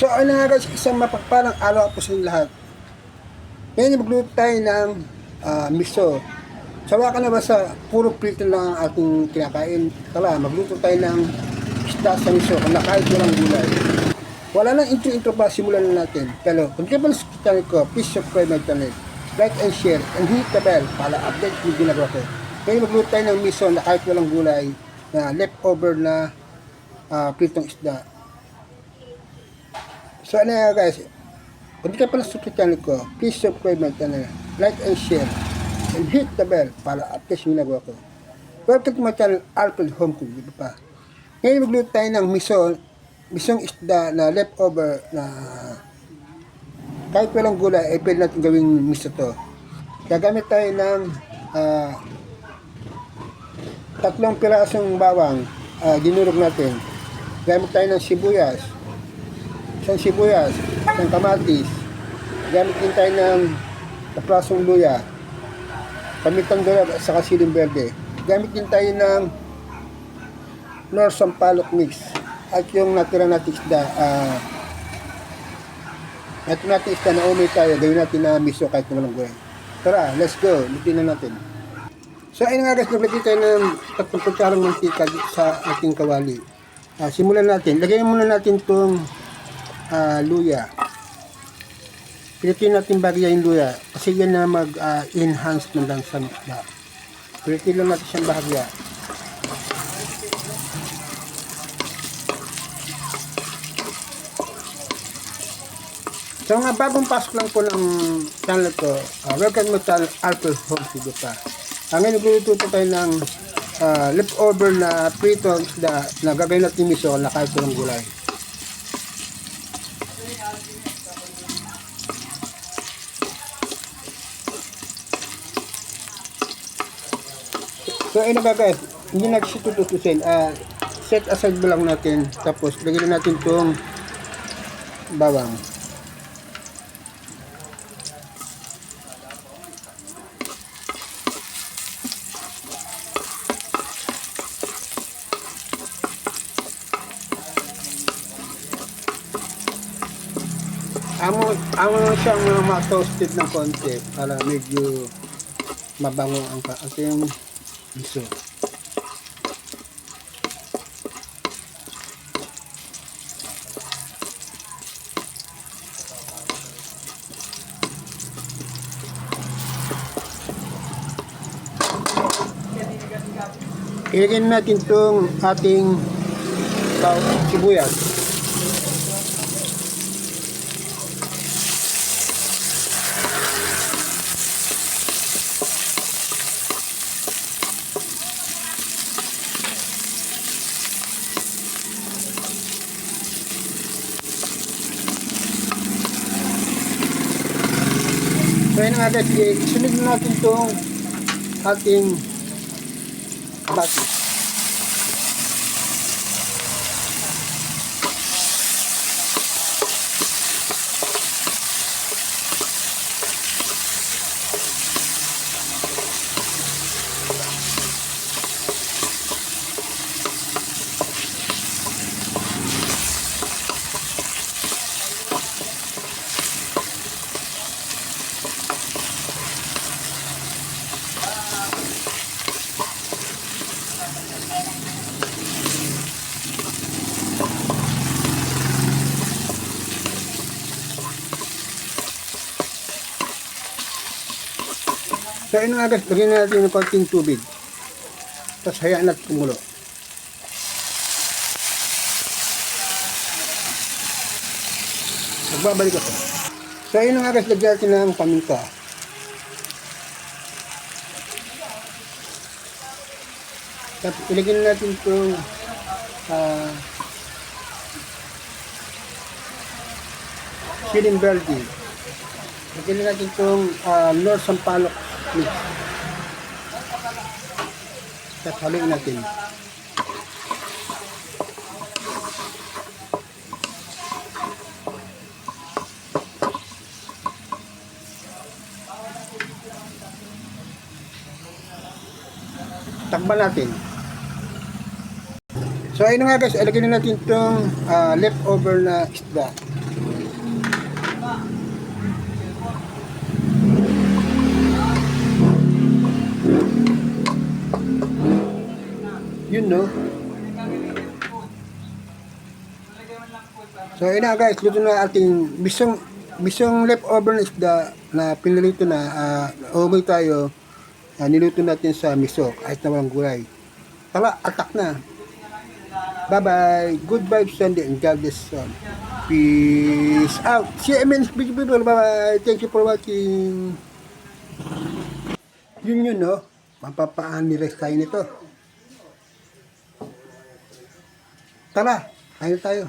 So ano nga guys, isang mapagpalang araw po sa lahat. Ngayon magluto tayo ng ah, miso. Sawa ka na ba sa puro prito lang ang ating kinakain? Tala, magluto tayo ng isda sa miso kung nakahit walang gulay. Wala nang intro-intro pa, simulan na natin. Pero kung di pa sa channel ko, please subscribe my channel. Like and share and hit the bell para update yung ginagawa ko. Ngayon magluto tayo ng miso na kahit walang gulay na leftover na ah, pritong isda. So ano nga guys, kung di ka pa nasa channel ko, please subscribe my channel, like and share, and hit the bell para update yung ginagawa ko. Welcome to my channel, Alfred Home Cook, di ba pa? Ngayon magluto tayo ng miso, misong isda na leftover na kahit walang gulay, eh pwede natin gawing miso to. Gagamit tayo ng ah, tatlong pirasong bawang, ah, dinurog natin. Gamit tayo ng sibuyas, isang sibuyas, isang kamatis. Gamit din tayo ng kaprasong luya, pamitang dolag at saka siling. Gamit din tayo ng nor sampalok mix. At yung natira natin isda, ah, natira natin isda na umay tayo, gawin natin na miso kahit na walang gulay. Tara, let's go. Lutin na natin. So ayun nga guys, naglagay tayo ng tatlong kutsarang mantika sa ating kawali. Ah, simulan natin. Lagyan muna natin itong ah, luya. Pilitin natin bagay yung luya kasi yan na mag-enhance ng lansa ng isda. Pilitin lang natin siyang bahagya. So mga bagong pasok lang po ng channel ko, uh, welcome mo sa Alpha Home Studio pa. Ang ngayon nagluluto po tayo ng ah, leftover na prito isda na gagawin natin miso na kahit walang gulay. So ayun na guys, hindi natin siya. Ah, set aside mo lang natin. Tapos lagyan natin itong bawang. Amo, amo siyang mga ma-toasted ng konti para medyo mabango ang ka- ating miso. Ilagyan natin itong ating sibuyas. So yun nga guys, sunod na natin itong ating kabati. So yun nga guys, lagyan na natin ng konting tubig. Tapos hayaan natin kumulo. Magbabalik ako. So yun nga guys, lagyan natin ng paminta. Tapos ilagyan na natin itong ah siling verde. Lagyan na natin itong uh, North Sampalok mix. Tapos haluin natin. Takban natin. So ayun nga guys, ilagay na natin itong ah, leftover na isda. Yun, no? So, yun na guys, luto na ating bisong bisong leftover na isda na pinilito na uh, umay tayo ah, niluto natin sa miso kahit na walang gulay. Tara, atak na. Bye-bye. Good vibes Sunday and God bless you. Peace out. See you in the people. Bye-bye. Thank you for watching. Yun yun, no? Mapapaan ni tayo nito. Tara, tayo tayo.